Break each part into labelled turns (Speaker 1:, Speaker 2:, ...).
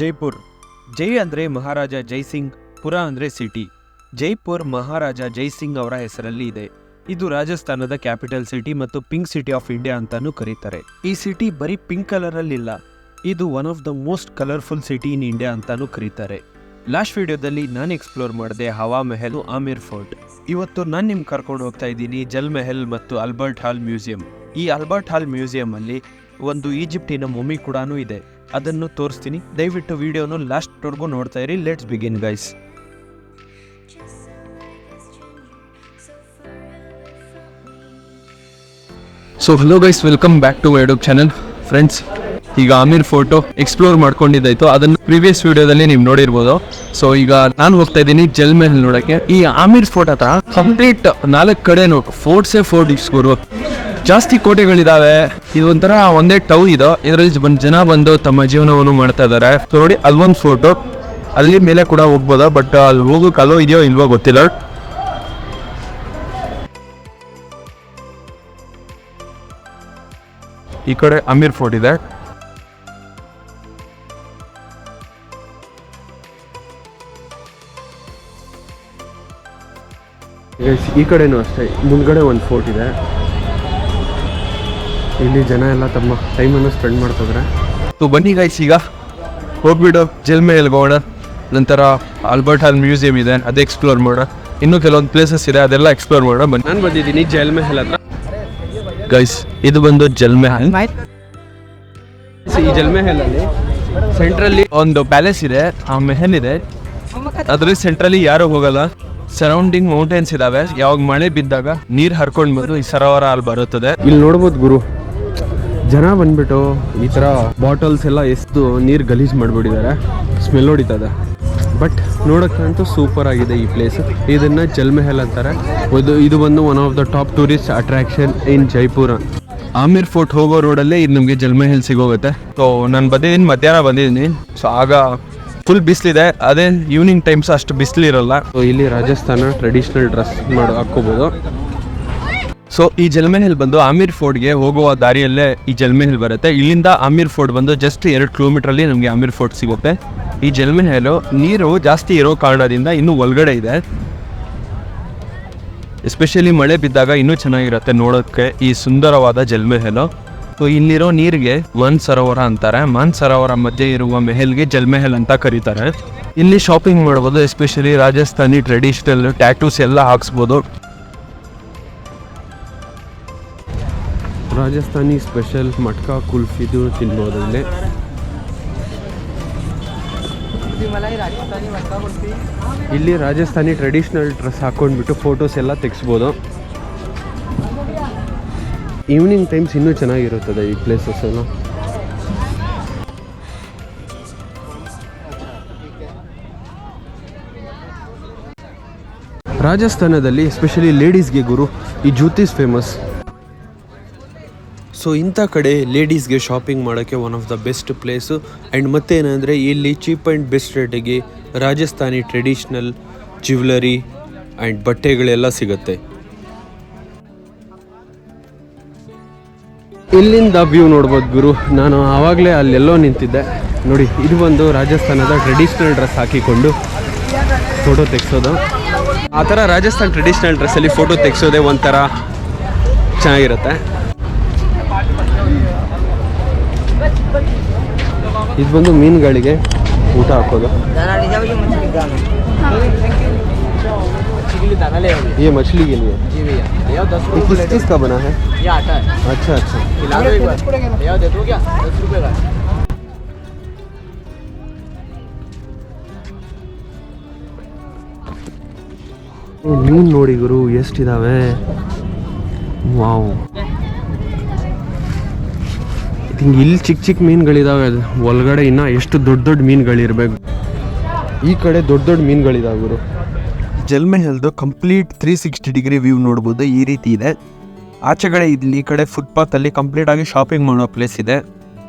Speaker 1: ಜೈಪುರ್. ಜೈ ಅಂದರೆ ಮಹಾರಾಜ ಜೈಸಿಂಗ್, ಪುರ ಅಂದರೆ ಸಿಟಿ. ಜೈಪುರ್ ಮಹಾರಾಜ ಜೈಸಿಂಗ್ ಅವರ ಹೆಸರಲ್ಲಿ ಇದೆ. ಇದು ರಾಜಸ್ಥಾನದ ಕ್ಯಾಪಿಟಲ್ ಸಿಟಿ ಮತ್ತು ಪಿಂಕ್ ಸಿಟಿ ಆಫ್ ಇಂಡಿಯಾ ಅಂತಾನೂ ಕರೀತಾರೆ. ಈ ಸಿಟಿ ಬರೀ ಪಿಂಕ್ ಕಲರಲ್ಲಿಲ್ಲ, ಇದು one of the most colourful city in India ಅಂತಾನೂ ಕರೀತಾರೆ. ಲಾಸ್ಟ್ ವಿಡಿಯೋದಲ್ಲಿ ನಾನು ಎಕ್ಸ್ಪ್ಲೋರ್ ಮಾಡಿದೆ ಹವಾ ಮೆಹಲ್, ಆಮಿರ್ ಫೋರ್ಟ್. ಇವತ್ತು ನಾನು ನಿಮ್ಗೆ ಕರ್ಕೊಂಡು ಹೋಗ್ತಾ ಇದ್ದೀನಿ ಜಲ್ ಮೆಹಲ್ ಮತ್ತು ಅಲ್ಬರ್ಟ್ ಹಾಲ್ ಮ್ಯೂಸಿಯಂ. ಈ ಅಲ್ಬರ್ಟ್ ಹಾಲ್ ಮ್ಯೂಸಿಯಂ ಅಲ್ಲಿ ಒಂದು ಈಜಿಪ್ಟಿನ ಮೊಮ್ಮಿ ಕೂಡ ಇದೆ. ಅದನ್ನು ತೋರಿಸ್ತೀನಿ. ದಯವಿಟ್ಟು ವಿಡಿಯೋನು ಲಾಸ್ಟ್ವರೆಗೂ ನೋಡ್ತಾ ಇರಿ. Let's begin guys
Speaker 2: so hello guys welcome back to YouTube channel friends ಈಗ ಆಮಿರ್ ಫೋಟೋ ಎಕ್ಸ್ಪ್ಲೋರ್ ಮಾಡ್ಕೊಂಡಿದ್ದಾಯ್ತು. ಅದನ್ನು ಪ್ರೀವಿಯಸ್ ವಿಡಿಯೋದಲ್ಲಿ ನೀವು ನೋಡಿರ್ಬೋದು. ಸೊ ಈಗ ನಾನು ಹೋಗ್ತಾ ಇದ್ದೀನಿ ಜಲ್ ಮೆಹಲ್ ನೋಡಕ್ಕೆ. ಈ ಆಮಿರ್ ಫೋಟೋ ಹತ್ರ ಕಂಪ್ಲೀಟ್ ನಾಲ್ಕು ಕಡೆ ನೋಡಿ. ಫೋರ್ಟ್ಸೇ ಫೋರ್ಟ್ ಗುರು. ಜಾಸ್ತಿ ಕೋಟೆಗಳಿದಾವೆ. ಇದು ಒಂಥರ ಒಂದೇ ಟೌ ಇದು. ಇದರಲ್ಲಿ ಜನ ಬಂದು ತಮ್ಮ ಜೀವನವನ್ನು ಮಾಡ್ತಾ ಇದ್ದಾರೆ ನೋಡಿ ಅಲ್ಲೊಂದು ಫೋಟೋ ಅಲ್ಲಿ ಮೇಲೆ ಕೂಡ ಹೋಗ್ಬೋದಾ? ಬಟ್ ಅಲ್ಲಿ ಹೋಗೋಕೆ ಅಲೋ ಇದೆಯೋ ಇಲ್ವೋ ಗೊತ್ತಿಲ್ಲ. ಈ ಕಡೆ ಅಮೀರ್ ಫೋರ್ಟ್ ಇದೆ.
Speaker 3: ಈ ಕಡೆನೂ ಅಷ್ಟೇ. ಮುಂದ್ಗಡೆ ಒಂದು ಫೋರ್ಟ್ ಇದೆ. ಇಲ್ಲಿ ಜನ ಎಲ್ಲ ತಮ್ಮ ಟೈಮನ್ನು ಸ್ಪೆಂಡ್ ಮಾಡ್ತಿದ್ರೆ.
Speaker 2: ಸೊ ಬನ್ನಿ ಗೈಸ್ ಈಗ ಹೋಗ್ಬಿಟ್ಟು ಜೆಲ್ ಮೇಲೆ ಹೋಗೋಣ ನಂತರ ಆಲ್ಬರ್ಟ್ ಹಾಲ್ ಮ್ಯೂಸಿಯಂ ಇದೆ ಅದು ಎಕ್ಸ್ಪ್ಲೋರ್ ಮಾಡೋಣ. ಇನ್ನೂ ಕೆಲವೊಂದು ಪ್ಲೇಸಸ್ ಇದೆ ಅದೆಲ್ಲ ಎಕ್ಸ್ಪ್ಲೋರ್ ಮಾಡೋಣ ಬನ್ನಿ.
Speaker 3: ನಾನು ಬಂದಿದ್ದೀನಿ ಜೆಲ್ ಮೆಹಲ್ ಹತ್ರ.
Speaker 2: ಗೈಸ್ ಇದು ಬಂದು ಜೆಲ್ ಮೆಹಲ್
Speaker 3: ಈ ಜಲ್ಮೇಹಲಲ್ಲಿ ಸೆಂಟ್ರಲ್ಲಿ
Speaker 2: ಒಂದು ಪ್ಯಾಲೇಸ್ ಇದೆ ಆ ಮೆಹಲ್ ಇದೆ. ಅದ್ರಲ್ಲಿ ಸೆಂಟ್ರಲ್ಲಿ ಯಾರು ಹೋಗಲ್ಲ. ಸರೌಂಡಿಂಗ್ ಮೌಂಟೇನ್ಸ್ ಇದಾವೆ. ಯಾವಾಗ ಮಳೆ ಬಿದ್ದಾಗ ನೀರು ಹರ್ಕೊಂಡು ಬಂದು ಈ ಸರೋವರ ಅಲ್ಲಿ ಬರುತ್ತದೆ.
Speaker 3: ಇಲ್ಲಿ ನೋಡ್ಬೋದು ಗುರು. ಜನ ಬಂದ್ಬಿಟ್ಟು ಈ ಥರ ಬಾಟಲ್ಸ್ ಎಲ್ಲ ಎಷ್ಟು ನೀರು ಗಲೀಜ್ ಮಾಡ್ಬಿಟ್ಟಿದ್ದಾರೆ. ಸ್ಮೆಲ್ ಹೊಡಿತದೆ. ಬಟ್ ನೋಡೋಕ್ಕಂತೂ ಸೂಪರ್ ಆಗಿದೆ ಈ ಪ್ಲೇಸ್ ಇದನ್ನ ಜಲ್ ಮೆಹಲ್ ಅಂತಾರೆ. ಇದು ಇದು ಬಂದು one of the top tourist attraction in Jaipur
Speaker 2: Amer fort ಹೋಗೋ ರೋಡಲ್ಲೇ ಇದು ನಮಗೆ ಜಲ್ಮೆಹಲ್ ಸಿಗೋಗುತ್ತೆ. ಸೊ ನಾನು ಬಂದಿದ್ದೀನಿ ಮಧ್ಯಾಹ್ನ ಬಂದಿದ್ದೀನಿ. ಸೊ ಆಗ ಫುಲ್ ಬಿಸಿಲಿದೆ. ಅದೇ ಈವ್ನಿಂಗ್ ಟೈಮ್ಸ್ ಅಷ್ಟು ಬಿಸಿಲಿರಲ್ಲ.
Speaker 3: ಸೊ ಇಲ್ಲಿ ರಾಜಸ್ಥಾನ ಟ್ರೆಡಿಷ್ನಲ್ ಡ್ರೆಸ್ ಮಾಡಿ ಹಾಕ್ಕೋಬೋದು.
Speaker 2: ಸೊ ಈ ಜಲ್ಮೆಹಲ್ ಬಂದು ಆಮಿರ್ ಫೋರ್ಟ್ಗೆ ಹೋಗುವ ದಾರಿಯಲ್ಲೇ ಈ ಜಲ್ಮೆಹಲ್ ಬರುತ್ತೆ. ಇಲ್ಲಿಂದ ಆಮಿರ್ ಫೋರ್ಡ್ ಬಂದು ಜಸ್ಟ್ ಎರಡು ಕಿಲೋಮೀಟ್ರಲ್ಲಿ ನಮಗೆ ಆಮಿರ್ ಫೋರ್ಟ್ ಸಿಗುತ್ತೆ. ಈ ಜಲ್ಮೆಹಲು ನೀರು ಜಾಸ್ತಿ ಇರೋ ಕಾರಣದಿಂದ ಇನ್ನೂ ಒಳಗಡೆ ಇದೆ. ಎಸ್ಪೆಷಲಿ ಮಳೆ ಬಿದ್ದಾಗ ಇನ್ನೂ ಚೆನ್ನಾಗಿರುತ್ತೆ ನೋಡೋಕ್ಕೆ ಈ ಸುಂದರವಾದ ಜಲ್ಮೆಹಲು ಸೊ ಇಲ್ಲಿರೋ ನೀರಿಗೆ ಮನ್ ಸರೋವರ ಅಂತಾರೆ. ಮನ್ ಸರೋವರ ಮಧ್ಯೆ ಇರುವ ಮೆಹಲ್ಗೆ ಜಲ್ಮೆಹಲ್ ಅಂತ ಕರೀತಾರೆ. ಇಲ್ಲಿ ಶಾಪಿಂಗ್ ಮಾಡ್ಬೋದು ಎಸ್ಪೆಷಲಿ ರಾಜಸ್ಥಾನಿ ಟ್ರೆಡಿಷನಲ್ ಟ್ಯಾಟೂಸ್ ಎಲ್ಲ ಹಾಕ್ಸ್ಬೋದು.
Speaker 3: ರಾಜಸ್ಥಾನಿ ಸ್ಪೆಷಲ್ ಮಟ್ಕಾ ಕುಲ್ಫಿದು ತಿನ್ಬೋದು ಇಲ್ಲಿ ಇಲ್ಲಿ ರಾಜಸ್ಥಾನಿ ಟ್ರೆಡಿಷ್ನಲ್ ಡ್ರೆಸ್ ಹಾಕೊಂಡ್ಬಿಟ್ಟು ಫೋಟೋಸ್ ಎಲ್ಲ ತೆಗಿಸ್ಬೋದು. ಈವ್ನಿಂಗ್ ಟೈಮ್ಸ್ ಇನ್ನೂ ಚೆನ್ನಾಗಿರುತ್ತದೆ ಈ ಪ್ಲೇಸಸ್ ಎಲ್ಲ. ರಾಜಸ್ಥಾನದಲ್ಲಿ ಎಸ್ಪೆಷಲಿ ಲೇಡೀಸ್ಗೆ ಗುರು ಈ ಜ್ಯೋತಿಸ್ ಫೇಮಸ್ ಸೊ ಇಂಥ ಕಡೆ ಲೇಡೀಸ್ಗೆ ಶಾಪಿಂಗ್ ಮಾಡೋಕ್ಕೆ one of the best place and ಮತ್ತೇನೆಂದರೆ, ಇಲ್ಲಿ ಚೀಪ್ ಆ್ಯಂಡ್ ಬೆಸ್ಟ್ ರೇಟಿಗೆ ರಾಜಸ್ಥಾನಿ ಟ್ರೆಡಿಷ್ನಲ್ ಜ್ಯುವೆಲರಿ ಆ್ಯಂಡ್ ಬಟ್ಟೆಗಳೆಲ್ಲ ಸಿಗುತ್ತೆ. ಇಲ್ಲಿಂದ ವ್ಯೂ ನೋಡ್ಬೋದು ಗುರು. ನಾನು ಆವಾಗಲೇ ಅಲ್ಲೆಲ್ಲೋ ನಿಂತಿದ್ದೆ. ನೋಡಿ, ಇದು ಒಂದು ರಾಜಸ್ಥಾನದ ಟ್ರೆಡಿಷ್ನಲ್ ಡ್ರೆಸ್ ಹಾಕಿಕೊಂಡು ಫೋಟೋ ತೆಗ್ಸೋದು. ಆ ಥರ ರಾಜಸ್ಥಾನ್ ಟ್ರೆಡಿಷ್ನಲ್ ಡ್ರೆಸ್ಸಲ್ಲಿ ಫೋಟೋ ತೆಗ್ಸೋದೇ ಒಂಥರ ಚೆನ್ನಾಗಿರುತ್ತೆ. ಇದು ಬಂದು ಮೀನುಗಳಿಗೆ ಊಟ ಹಾಕೋದು ये मछली के लिए ये किस चीज़ का बना है अच्छा अच्छा ಮೀನು ನೋಡಿ ಗುರು ಎಷ್ಟಿದಾವೆ ವಾವ್ ಥಿಂಕ್ ಇಲ್ಲಿ ಚಿಕ್ಕ ಚಿಕ್ಕ ಮೀನುಗಳಿದಾವೆ ಒಳಗಡೆ ಇನ್ನೂ ಎಷ್ಟು ದೊಡ್ಡ ದೊಡ್ಡ ಮೀನುಗಳಿರ್ಬೇಕು. ಈ ಕಡೆ ದೊಡ್ಡ ದೊಡ್ಡ ಮೀನುಗಳಿದಾವೆ ಗುರು.
Speaker 1: ಜಲ್ಮೆಹಲ್ದು complete three sixty degree view ನೋಡ್ಬೋದು ಈ ರೀತಿ ಇದೆ. ಆಚೆಗಡೆ ಇಲ್ಲಿ ಈ ಕಡೆ ಫುಟ್ಪಾತಲ್ಲಿ ಕಂಪ್ಲೀಟ್ ಆಗಿ ಶಾಪಿಂಗ್ ಮಾಡೋ ಪ್ಲೇಸ್ ಇದೆ.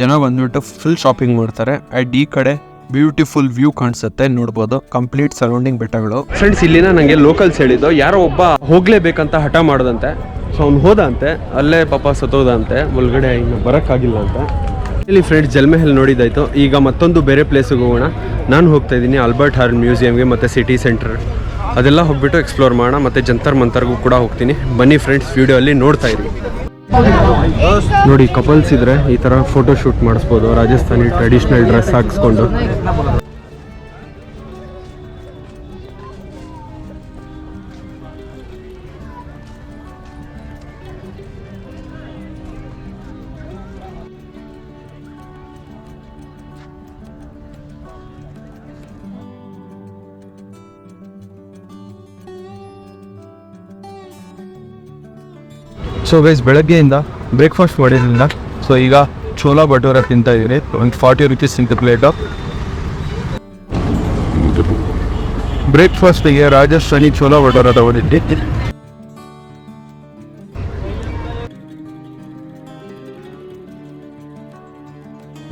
Speaker 1: ಜನ ಬಂದ್ಬಿಟ್ಟು ಫುಲ್ ಶಾಪಿಂಗ್ ಮಾಡ್ತಾರೆ. ಆ್ಯಂಡ್ ಈ ಕಡೆ ಬ್ಯೂಟಿಫುಲ್ ವ್ಯೂ ಕಾಣಿಸುತ್ತೆ ನೋಡ್ಬೋದು. ಕಂಪ್ಲೀಟ್ ಸರೌಂಡಿಂಗ್ ಬೆಟ್ಟಗಳು.
Speaker 3: ಫ್ರೆಂಡ್ಸ್ ಇಲ್ಲಿನ ನನಗೆ ಲೋಕಲ್ಸ್ ಹೇಳಿದ್ದು ಯಾರೋ ಒಬ್ಬ ಹೋಗ್ಲೇಬೇಕಂತ ಹಠ ಮಾಡೋದಂತೆ. ಸೊ ಅವ್ನು ಹೋದಂತೆ, ಅಲ್ಲೇ ಪಾಪ ಸತ್ತೋದಂತೆ, ಒಳಗಡೆ ಇನ್ನು ಬರೋಕ್ಕಾಗಿಲ್ಲ ಅಂತ
Speaker 4: ಇಲ್ಲಿ ಫ್ರೆಂಡ್ಸ್ ಜಲ್ಮೆಹಲ್ ನೋಡಿದ್ದಾಯ್ತು. ಈಗ ಮತ್ತೊಂದು ಬೇರೆ ಪ್ಲೇಸಿಗೆ ಹೋಗೋಣ. ನಾನು ಹೋಗ್ತಾ ಇದ್ದೀನಿ ಆಲ್ಬರ್ಟ್ ಹಾರ್ನ್ ಮ್ಯೂಸಿಯಮ್ಗೆ ಮತ್ತು ಸಿಟಿ ಸೆಂಟರ್ ಅದೆಲ್ಲ ಹೋಗ್ಬಿಟ್ಟು ಎಕ್ಸ್ಪ್ಲೋರ್ ಮಾಡೋಣ, ಮತ್ತು ಜಂತರ್ ಮಂತರ್ಗೂ ಕೂಡ ಹೋಗ್ತೀನಿ. ಬನ್ನಿ ಫ್ರೆಂಡ್ಸ್ ವಿಡಿಯೋ ಅಲ್ಲಿ ನೋಡ್ತಾ ಇರಿ. ನೋಡಿ ಕಪಲ್ಸ್ ಇದ್ರೆ ಈ ಥರ ಫೋಟೋ ಶೂಟ್ ಮಾಡಿಸ್ಬೋದು, ರಾಜಸ್ಥಾನಿ ಟ್ರೆಡಿಷ್ನಲ್ ಡ್ರೆಸ್ ಹಾಕ್ಸ್ಕೊಂಡು.
Speaker 2: ಸೊ ಗೈಸ್ ಬೆಳಗ್ಗೆಯಿಂದ ಬ್ರೇಕ್ಫಾಸ್ಟ್ ಮಾಡಿರಲಿಲ್ಲ ಸೊ ಈಗ ಚೋಲಾ ಭಟೂರ ತಿಂತಾ ಇದ್ದೀನಿ. ಒಂದು ಫಾರ್ಟಿ ರುಪೀಸ್ ತಿಂತ ಪ್ಲೇಟು ಬ್ರೇಕ್ಫಾಸ್ಟಿಗೆ ರಾಜಸ್ಥಾನಿ ಚೋಲಾ ಭಟೂರ ತಗೊಂಡಿದ್ದೆ.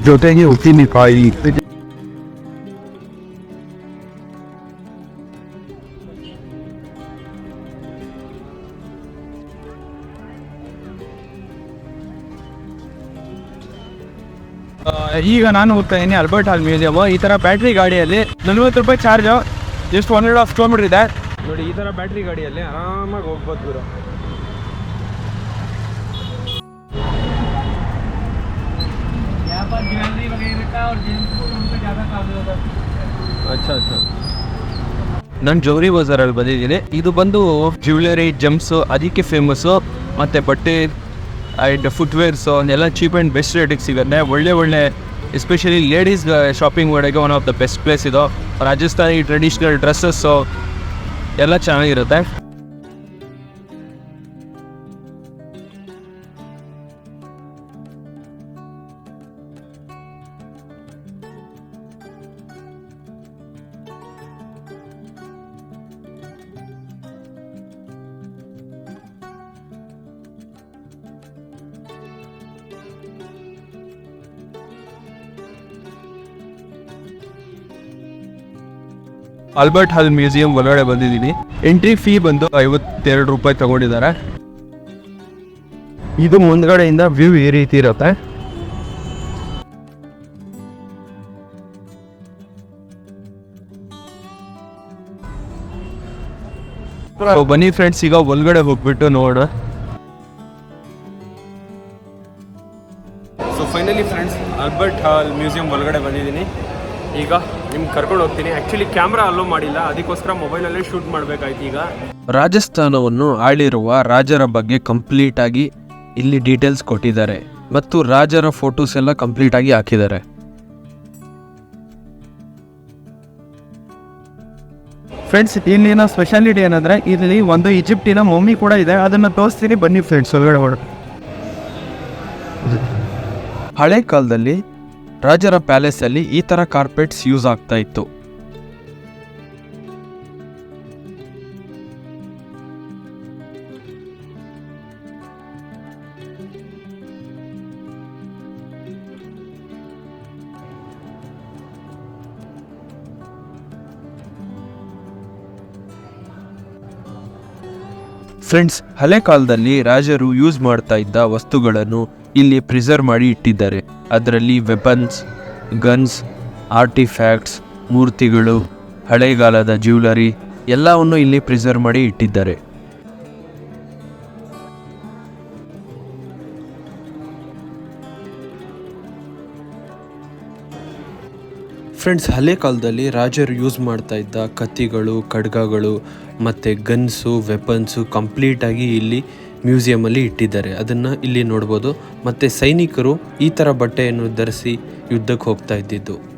Speaker 2: ಜೊತೆಗೆ ಉಪ್ಪಿನಕಾಯಿ
Speaker 5: ಈಗ ನಾನು ಹೋಗ್ತಾ ಇದ್ದೀನಿ ಅಲ್ಬರ್ಟ್ ಹಾಲ್ ಮ್ಯೂಸಿಯಮ್ ಈ ಥರ ಬ್ಯಾಟ್ರಿ ಗಾಡಿಯಲ್ಲಿ ನಲ್ವತ್ತು ರೂಪಾಯಿ charge just one of half kilometre ಇದೆ.
Speaker 4: ನೋಡಿ, ಈ ಥರ ಬ್ಯಾಟ್ರಿ ಗಾಡಿಯಲ್ಲಿ ಆರಾಮಾಗಿ ಹೋಗ್ಬೋದು ಗುರು. ಅಚ್ಚಾ ಅಚ್ಚಾ.
Speaker 2: ನಾನು ಜೌರಿ ಬಜಾರಲ್ಲಿ ಬಂದಿದ್ದೀನಿ. ಇದು ಬಂದು ಜ್ಯುವೆಲರಿ ಜಮ್ಸು ಅದಕ್ಕೆ ಫೇಮಸ್ಸು ಮತ್ತು ಬಟ್ಟೆ ಆ್ಯಂಡ್ ಫುಟ್ವೇರ್ಸು ಎಲ್ಲ ಚೀಪ್ ಆ್ಯಂಡ್ ಬೆಸ್ಟ್ ರೇಟಿಗೆ ಸಿಗುತ್ತೆ. ಒಳ್ಳೆ ಒಳ್ಳೆ ಎಸ್ಪೆಷಲಿ ಲೇಡೀಸ್ ಶಾಪಿಂಗ್ ಮಾಡೋಕ್ಕೆ one of the best place ಇದು ರಾಜಸ್ಥಾನಿ ಟ್ರೆಡಿಷ್ನಲ್ ಡ್ರೆಸ್ಸಸ್ಸು ಎಲ್ಲ ಚೆನ್ನಾಗಿರುತ್ತೆ. ಆಲ್ಬರ್ಟ್ ಹಾಲ್ ಮ್ಯೂಸಿಯಂ ಒಳಗಡೆ ಬಂದಿದ್ದೀನಿ. ಎಂಟ್ರಿ ಫೀ ಬಂದು ಐವತ್ತೆರಡು ರೂಪಾಯಿ ತಗೊಂಡಿದ್ದಾರೆ. ಇದು ಮುಂದ್ಗಡೆಯಿಂದ ವ್ಯೂ ಈ ರೀತಿ ಇರುತ್ತೆ. ಬನ್ನಿ ಫ್ರೆಂಡ್ಸ್ ಈಗ ಒಳಗಡೆ ಹೋಗ್ಬಿಟ್ಟು ನೋಡ.
Speaker 4: So finally friends Albert Hall Museum ಒಳಗಡೆ ಬಂದಿದ್ದೀನಿ. ಈಗ ನಿಮ್ಗೆ ಕರ್ಕೊಂಡು ಹೋಗ್ತೀನಿ. ಆ್ಯಕ್ಚುಲಿ ಕ್ಯಾಮ್ರಾ ಅಲ್ಲೂ ಮಾಡಿಲ್ಲ. ಅದಕ್ಕೋಸ್ಕರ ಮೊಬೈಲಲ್ಲೇ ಶೂಟ್ ಮಾಡಬೇಕಾಯ್ತು ಈಗ.
Speaker 3: ರಾಜಸ್ಥಾನವನ್ನು ಆಳಿರುವ ರಾಜರ ಬಗ್ಗೆ ಕಂಪ್ಲೀಟ್ ಆಗಿ ಇಲ್ಲಿ ಡೀಟೇಲ್ಸ್ ಕೊಟ್ಟಿದ್ದಾರೆ. ಮತ್ತು ರಾಜರ ಫೋಟೋಸ್ ಎಲ್ಲ ಕಂಪ್ಲೀಟ್ ಆಗಿ ಹಾಕಿದ್ದಾರೆ.
Speaker 5: ಫ್ರೆಂಡ್ಸ್ ಇಲ್ಲಿನ ಸ್ಪೆಷಾಲಿಟಿ ಏನಂದ್ರೆ ಇಲ್ಲಿ ಒಂದು ಈಜಿಪ್ಟಿನ ಮಮ್ಮಿ ಕೂಡ ಇದೆ. ಅದನ್ನ ತೋರಿಸ್ತೀನಿ. ಬನ್ನಿ ಫ್ರೆಂಡ್ಸ್ ಒಳಗಡೆ
Speaker 3: ಹಳೆ ಕಾಲದಲ್ಲಿ ರಾಜರ ಪ್ಯಾಲೇಸ್ ಅಲ್ಲಿ ಈ ತರ ಕಾರ್ಪೆಟ್ಸ್ ಯೂಸ್ ಆಗ್ತಾ ಇತ್ತು. ಫ್ರೆಂಡ್ಸ್ ಹಳೆ ಕಾಲದಲ್ಲಿ ರಾಜರು ಯೂಸ್ ಮಾಡ್ತಾ ಇದ್ದ ವಸ್ತುಗಳನ್ನು ಇಲ್ಲಿ ಪ್ರಿಸರ್ವ್ ಮಾಡಿ ಇಟ್ಟಿದ್ದಾರೆ. ಅದರಲ್ಲಿ ವೆಪನ್ಸ್, ಗನ್ಸ್, ಆರ್ಟಿಫ್ಯಾಕ್ಟ್ಸ್, ಮೂರ್ತಿಗಳು, ಹಳೆಗಾಲದ ಜ್ಯುವೆಲರಿ ಎಲ್ಲವನ್ನು ಇಲ್ಲಿ ಪ್ರಿಸರ್ವ್ ಮಾಡಿ ಇಟ್ಟಿದ್ದಾರೆ. ಫ್ರೆಂಡ್ಸ್, ಹಳೆ ಕಾಲದಲ್ಲಿ ರಾಜರು ಯೂಸ್ ಮಾಡ್ತಾ ಇದ್ದ ಕತ್ತಿಗಳು, ಖಡ್ಗಗಳು ಮತ್ತು ಗನ್ಸು, ವೆಪನ್ಸು ಕಂಪ್ಲೀಟಾಗಿ ಇಲ್ಲಿ ಮ್ಯೂಸಿಯಮಲ್ಲಿ ಇಟ್ಟಿದ್ದಾರೆ. ಅದನ್ನು ಇಲ್ಲಿ ನೋಡ್ಬೋದು. ಮತ್ತು ಸೈನಿಕರು ಈ ಥರ ಬಟ್ಟೆಯನ್ನು ಧರಿಸಿ ಯುದ್ಧಕ್ಕೆ ಹೋಗ್ತಾ ಇದ್ದಿದ್ದು.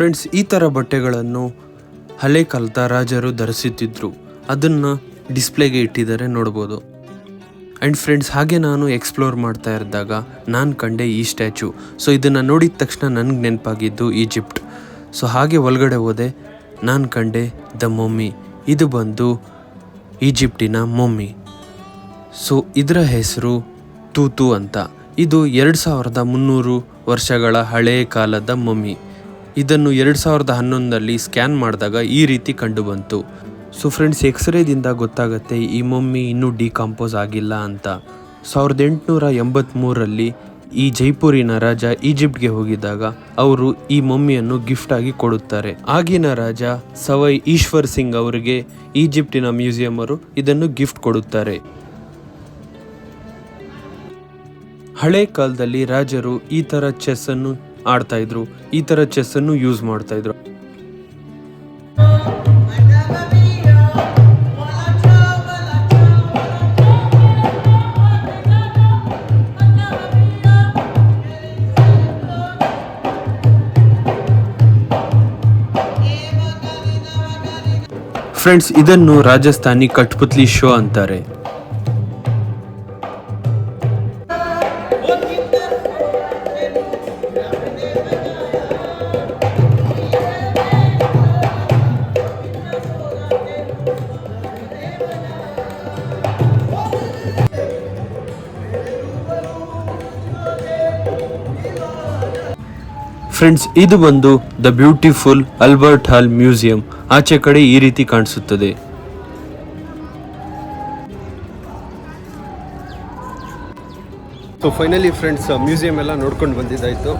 Speaker 3: ಫ್ರೆಂಡ್ಸ್, ಈ ಥರ ಬಟ್ಟೆಗಳನ್ನು ಹಳೆ ಕಾಲದ ರಾಜರು ಧರಿಸುತ್ತಿದ್ದರು ಅದನ್ನು ಡಿಸ್ಪ್ಲೇಗೆ ಇಟ್ಟಿದ್ದಾರೆ, ನೋಡ್ಬೋದು. ಆ್ಯಂಡ್ ಫ್ರೆಂಡ್ಸ್, ಹಾಗೆ ನಾನು ಎಕ್ಸ್ಪ್ಲೋರ್ ಮಾಡ್ತಾ ಇದ್ದಾಗ ನಾನು ಕಂಡೆ ಈ ಸ್ಟ್ಯಾಚು. ಸೊ, ಇದನ್ನು ನೋಡಿದ ತಕ್ಷಣ ನನಗೆ ನೆನಪಾಗಿದ್ದು ಈಜಿಪ್ಟ್. ಸೊ, ಹಾಗೆ ಒಳಗಡೆ ಹೋದೆ, ನಾನು ಕಂಡೆ ದ ಮಮ್ಮಿ. ಇದು ಬಂದು ಈಜಿಪ್ಟಿನ ಮಮ್ಮಿ. ಸೊ, ಇದರ ಹೆಸರು ತೂತು ಅಂತ. ಇದು ಎರಡು ಸಾವಿರದ ಮುನ್ನೂರು ವರ್ಷಗಳ ಹಳೆಯ ಕಾಲದ ಮಮ್ಮಿ. ಇದನ್ನು ಎರಡು ಸಾವಿರದ ಹನ್ನೊಂದರಲ್ಲಿ ಸ್ಕ್ಯಾನ್ ಮಾಡಿದಾಗ ಈ ರೀತಿ ಕಂಡುಬಂತು. ಸೊ ಫ್ರೆಂಡ್ಸ್, ಎಕ್ಸ್ರೇದಿಂದ ಗೊತ್ತಾಗುತ್ತೆ, ಈ ಮಮ್ಮಿ ಇನ್ನೂ ಡಿಕಾಂಪೋಸ್ ಆಗಿಲ್ಲ ಅಂತ. ಸಾವಿರದ ಎಂಟುನೂರ ಎಂಬತ್ತ್ಮೂರರಲ್ಲಿ ಈ ಜೈಪುರಿನ ರಾಜ ಈಜಿಪ್ಟ್ಗೆ ಹೋಗಿದ್ದಾಗ ಅವರು ಈ ಮಮ್ಮಿಯನ್ನು ಗಿಫ್ಟ್ ಆಗಿ ಕೊಡುತ್ತಾರೆ. ಆಗಿನ ರಾಜ ಸವೈ ಈಶ್ವರ್ ಸಿಂಗ್ ಅವರಿಗೆ ಈಜಿಪ್ಟಿನ ಮ್ಯೂಸಿಯಂ ಅವರು ಇದನ್ನು ಗಿಫ್ಟ್ ಕೊಡುತ್ತಾರೆ. ಹಳೆ ಕಾಲದಲ್ಲಿ ರಾಜರು ಈ ಥರ ಚೆಸ್ ಅನ್ನು ಆಡ್ತಾ ಇದ್ರು, ಈ ತರ ಚೆಸ್ ಅನ್ನು ಯೂಸ್ ಮಾಡ್ತಾ ಇದ್ರು. ಫ್ರೆಂಡ್ಸ್ ಇದನ್ನು ರಾಜಸ್ಥಾನಿ ಕಟ್ಪುತ್ಲಿ ಶೋ ಅಂತಾರೆ. ಫ್ರೆಂಡ್ಸ್ ಇದು ಬಂದು the beautiful Albert Hall Museum ಆಚೆ ಕಡೆ ಈ ರೀತಿ ಕಾಣಿಸುತ್ತದೆ.
Speaker 4: ಸೊ ಫೈನಲಿ ಫ್ರೆಂಡ್ಸ್ ಮ್ಯೂಸಿಯಂ ಎಲ್ಲ ನೋಡ್ಕೊಂಡು ಬಂದಿದ್ದಾಯಿತು.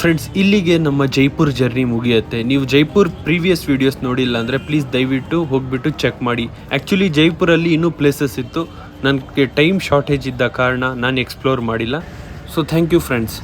Speaker 3: ಫ್ರೆಂಡ್ಸ್ ಇಲ್ಲಿಗೆ ನಮ್ಮ ಜೈಪುರ್ ಜರ್ನಿ ಮುಗಿಯುತ್ತೆ. ನೀವು ಜೈಪುರ್ ಪ್ರೀವಿಯಸ್ ವಿಡಿಯೋಸ್ ನೋಡಿಲ್ಲ ಅಂದರೆ ಪ್ಲೀಸ್ ದಯವಿಟ್ಟು ಹೋಗ್ಬಿಟ್ಟು ಚೆಕ್ ಮಾಡಿ. ಆ್ಯಕ್ಚುಲಿ ಜೈಪುರಲ್ಲಿ ಇನ್ನೂ ಪ್ಲೇಸಸ್ ಇತ್ತು. ನನಗೆ ಟೈಮ್ ಶಾರ್ಟೇಜ್ ಇದ್ದ ಕಾರಣ ನಾನು ಎಕ್ಸ್ಪ್ಲೋರ್ ಮಾಡಿಲ್ಲ. So thank you friends